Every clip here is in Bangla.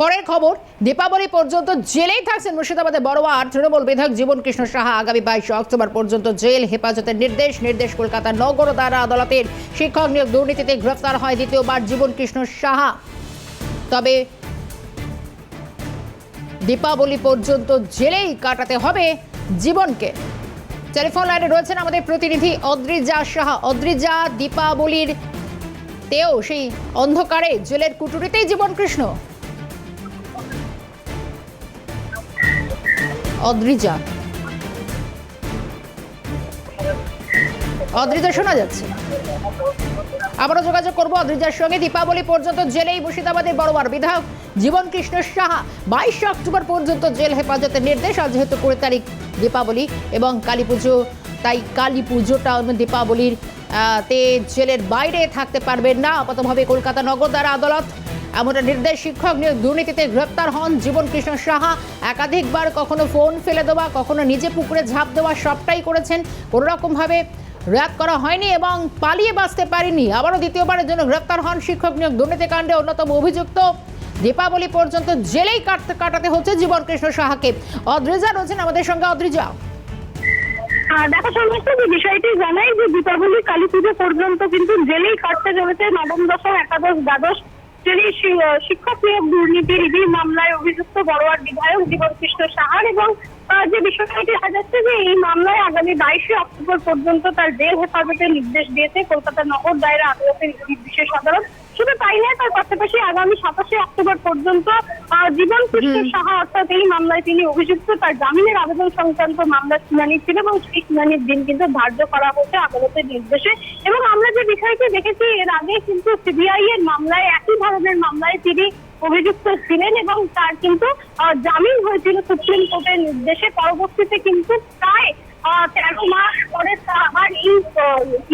পরের খবর, দীপাবলি পর্যন্ত জেলেই থাকছেন মুর্শিদাবাদের বড়োয়ার তৃণমূল বিধায়ক জীবন কৃষ্ণ সাহা আগামী বাইশে অক্টোবর পর্যন্ত জেল, হেফাজতের নির্দেশ নির্দেশ কলকাতা নগর দ্বারা আদালতের। শিক্ষক নিয়োগ দুর্নীতিতে গ্রেফতার হয় দ্বিতীয়বার জীবন কৃষ্ণ সাহা। তবে দীপাবলি পর্যন্ত জেলেই কাটাতে হবে জীবনকে। টেলিফোন লাইনে রয়েছেন আমাদের প্রতিনিধি অদ্রিজা সাহা। অদ্রিজা, দীপাবলির তেও সেই অন্ধকারে জেলের কুটুরিতেই জীবন কৃষ্ণ। অদ্রিজা। অদ্রিজা শোনা যাচ্ছে। আবারও যোগাযোগ করব অদ্রিজার সঙ্গে। দীপাবলি পর্যন্ত জেলেই মুর্শিদাবাদের বড়বার বিধায়ক জীবন কৃষ্ণ সাহা বাইশে অক্টোবর পর্যন্ত জেল হেফাজতের নির্দেশ আর যেহেতু কুড়ি তারিখ দীপাবলি এবং কালী পুজো, তাই কালী পুজোটা দীপাবলির তে জেলের বাইরে থাকতে পারবেন না। আপাতভাবে কলকাতা নগর দ্বারা আদালত এমন একটা নির্দেশ শিক্ষক নিয়োগ দুর্নীতিতে গ্রেপ্তার হন জীবন কৃষ্ণ সাহা। একাধিকবার কখনো ফোন ফেলে দেওয়া, কখনো নিজে পুকুরে ঝাঁপ দেওয়া সবটাই করেছেন। কোনো রকমভাবে র্যাপ করা হয়নি এবং পালিয়ে বাঁচতে পারেনি। আবারও দ্বিতীয়বারের জন্য গ্রেপ্তার হন শিক্ষক নিয়োগ দুর্নীতি কাণ্ডে অন্যতম অভিযুক্ত। দীপাবলি পর্যন্ত জেলেই কাটতে কাটাতে হচ্ছে জীবন কৃষ্ণ সাহাকে। অদ্রিজা রয়েছেন আমাদের সঙ্গে। অদ্রিজা। দেখা সমস্ত যে বিষয়টি জানাই যে দীপাবলি, কালী পুজো পর্যন্ত কিন্তু জেলেই কাটতে চলেছে। নবম দশম, একাদশ, দ্বাদশ শ্রেণির শি- শিক্ষক নিয়োগ দুর্নীতির ইডি মামলায় অভিযুক্ত বড়োয়ার বিধায়ক জীবন কৃষ্ণ সাহার এবং যে বিষয়টি দেখা যাচ্ছে যে এই মামলায় আগামী বাইশে অক্টোবর পর্যন্ত তার জেল হেফাজতের নির্দেশ দিয়েছে কলকাতা নগর দায়রা আদালতের বিশেষ আদালত। তাই নয় তার পাশাপাশি আগামী সাতাশে অক্টোবর পর্যন্ত জীবন কৃষ্ণ সাহা অর্থাৎ এই মামলায় তিনি অভিযুক্ত। তার জামিনের আবেদন সংক্রান্ত মামলার শুনানি ছিল এবং সেই শুনানির দিন কিন্তু ধার্য করা হয়েছে আদালতের নির্দেশে। এবং আমরা যে বিষয়টি দেখেছি এর আগে কিন্তু সিবিআই এর মামলায় একই ধরনের মামলায় তিনি অভিযুক্ত ছিলেন এবং তার কিন্তু জামিন হয়েছিল সুপ্রিম কোর্টের নির্দেশে। পরবর্তীতে কিন্তু প্রায় তেরো মাস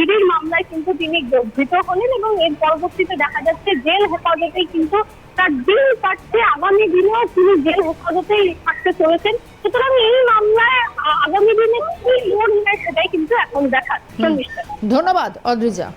ইডির মামলায় কিন্তু তিনি ধৃত হলেন এবং এর পরবর্তীতে দেখা যাচ্ছে জেল হেফাজতেই কিন্তু তার দিন কাটছে আগামী দিনেও তিনি জেল হেফাজতেই থাকতে চলেছেন। সুতরাং এই মামলায় আগামী দিনে কি মোড় নেয় সেটাই কিন্তু এখন দেখা ধন্যবাদ অদ্রিজা।